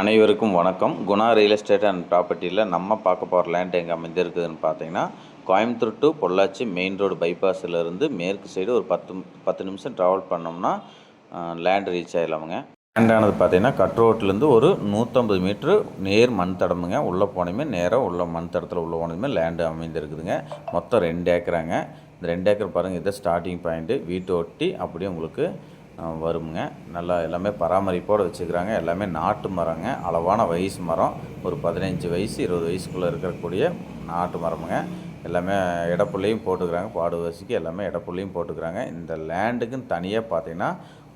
அனைவருக்கும் வணக்கம். Guna real estate and ப்ராப்பர்ட்டியில் நம்ம பார்க்க போகிற லேண்ட் எங்கே அமைந்திருக்குதுன்னு பார்த்தீங்கன்னா Coimbatore to Pollachi main road பைபாஸிலிருந்து மேற்கு சைடு ஒரு பத்து பத்து நிமிஷம் ட்ராவல் பண்ணோம்னா லேண்ட் ரீச் ஆகிடலாமுங்க லேண்டானது பார்த்தீங்கன்னா கட் ரோட்லேருந்து ஒரு நூற்றம்பது மீட்ரு நேர் மண் தடமுங்க. உள்ளே போனதுமே நேராக உள்ள மண் தடத்தில் உள்ளே போனதுமே லேண்டு அமைந்திருக்குதுங்க மொத்தம் ரெண்டு ஏக்கராங்க. இந்த ரெண்டு ஏக்கர் பாருங்கள் இதை ஸ்டார்டிங் பாயிண்ட்டு வீட்டை ஒட்டி அப்படியே உங்களுக்கு வருங்க வருமுங்க. நல்லா எல்லாமே பராமரிப்போடு வச்சுக்கிறாங்க. எல்லாமே நாட்டு மரங்க. அளவான வயசு மரம். ஒரு பதினஞ்சு வயசு இருபது வயசுக்குள்ளே இருக்கக்கூடிய நாட்டு மரமுங்க. எல்லாமே இடப்புள்ளையும் போட்டுக்கிறாங்க. பாடு வரிசைக்கு எல்லாமே இடப்புள்ளையும் போட்டுக்கிறாங்க. இந்த லேண்டுக்குன்னு தனியாக பார்த்தீங்கன்னா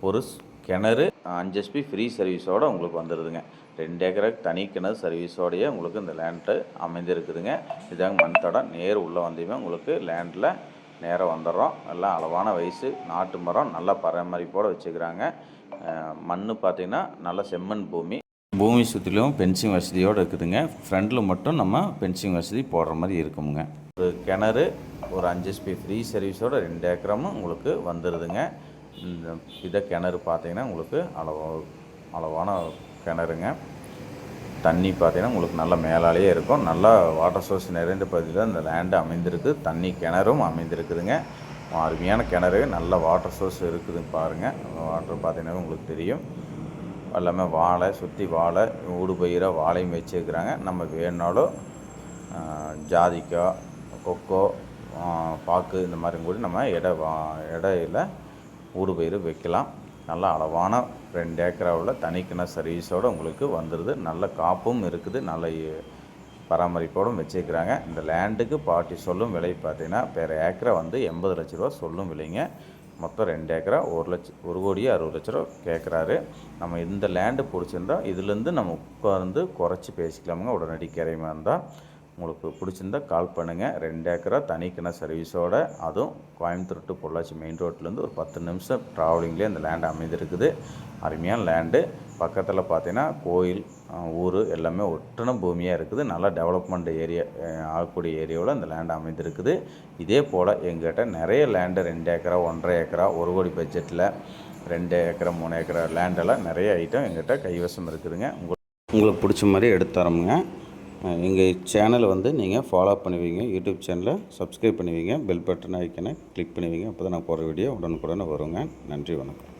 ஒரு கிணறு அஞ்சு எஸ்பி ஃப்ரீ சர்வீஸோடு உங்களுக்கு வந்துடுதுங்க ரெண்டு ஏக்கருக்கு தனி கிணறு சர்வீஸோடையே உங்களுக்கு இந்த லேண்டு அமைந்திருக்குதுங்க. இதாங்க மண் தடம். நேர் உள்ளே வந்தீங்கன்னா உங்களுக்கு லேண்டில் நேராக வந்துடுறோம். எல்லாம் அளவான வயசு நாட்டு மரம் நல்லா பராமரிப்போடு வச்சுக்கிறாங்க. மண் பார்த்திங்கன்னா நல்ல செம்மண் பூமி. பூமி சுற்றிலும் பென்சிங் வசதியோடு இருக்குதுங்க. ஃப்ரண்டில் மட்டும் நம்ம பென்சிங் வசதி போடுற மாதிரி இருக்குங்க ஒரு கிணறு ஒரு அஞ்சு எஸ்பி ஃப்ரீ சர்வீஸோட ரெண்டு ஏக்கரமும் உங்களுக்கு வந்துடுதுங்க இந்த இதை கிணறு பார்த்திங்கன்னா உங்களுக்கு அளவு அளவான கிணறுங்க. தண்ணி பார்த்தீங்கன்னா உங்களுக்கு நல்ல மேலாலேயே இருக்கும். நல்லா வாட்டர் சோர்ஸ் நிறைந்த பகுதியில் இந்த லேண்டு அமைந்திருக்கு. தண்ணி கிணறும் அமைந்திருக்குதுங்க. அருமையான கிணறு நல்ல வாட்டர் சோர்ஸ் இருக்குது பாருங்கள் வாட்டர் பார்த்தீங்கன்னா உங்களுக்கு தெரியும். எல்லாமே வாழை சுற்றி வாழை ஊடு பயிராக வாழையும் வச்சுருக்குறாங்க. நம்ம வேணுனாலும் ஜாதிக்காய் கொக்கோ பாக்கு இந்த மாதிரி கூட நம்ம இட வா- இடையில ஊடு பயிர் வைக்கலாம். நல்ல அளவான ரெண்டு ஏக்கராவில் தனிக்கிண சர்வீஸோடு உங்களுக்கு வந்துடுது நல்ல காப்பும் இருக்குது. நல்ல பராமரிப்போடும் வச்சுருக்கிறாங்க. இந்த லேண்டுக்கு பாட்டி சொல்லும் விலை பார்த்தீங்கன்னா பெர் ஏக்கரை வந்து எண்பது லட்ச ரூபா சொல்லும் விலைங்க. மொத்தம் ரெண்டு ஏக்கரா ஒரு லட்சம் ஒரு கோடியே அறுபது லட்ச ரூபா கேட்குறாரு. நம்ம இந்த லேண்டு பிடிச்சிருந்தா இதுலேருந்து நம்ம உட்கார்ந்து குறைச்சி பேசிக்கலாமுங்க. உடனடி கிரையமாக இருந்தால் உங்களுக்கு பிடிச்சிருந்தா கால் பண்ணுங்கள் ரெண்டு ஏக்கரா தனிக்கின சர்வீஸோட அதுவும் கோயம்புத்தூர் டு பொள்ளாச்சி மெயின் ரோட்லேருந்து ஒரு பத்து நிமிஷம் ட்ராவலிங்லேயே அந்த லேண்டு அமைந்திருக்குது. அருமையான லேண்டு பக்கத்தில் பார்த்தீங்கன்னா கோயில் ஊர் எல்லாமே ஒட்டுன பூமியாக இருக்குது. நல்லா டெவலப்மெண்ட் ஏரியா ஆகக்கூடிய ஏரியாவில் இந்த லேண்டு அமைந்திருக்குது. இதே போல் எங்கிட்ட நிறைய லேண்டு ரெண்டு ஏக்கரா ஒன்றரை ஏக்கரா ஒரு கோடி பட்ஜெட்டில் ரெண்டு ஏக்கரா மூணு ஏக்கரா லேண்டெல்லாம் நிறைய ஐட்டம் எங்கிட்ட கைவசம் இருக்குதுங்க. உங்களுக்கு உங்களுக்கு பிடிச்ச மாதிரி எடுத்து தரோமுங்க. எங்கள் சேனலை வந்து நீங்கள் ஃபாலோ பண்ணுவீங்க. யூடியூப் சேனலை சப்ஸ்கிரைப் பண்ணுவீங்க. பெல் பட்டன் ஐக்கனை கிளிக் பண்ணுவீங்க. அப்போ தான் நான் போகிற வீடியோ உடனுக்குடனே வருங்க. நன்றி வணக்கம்.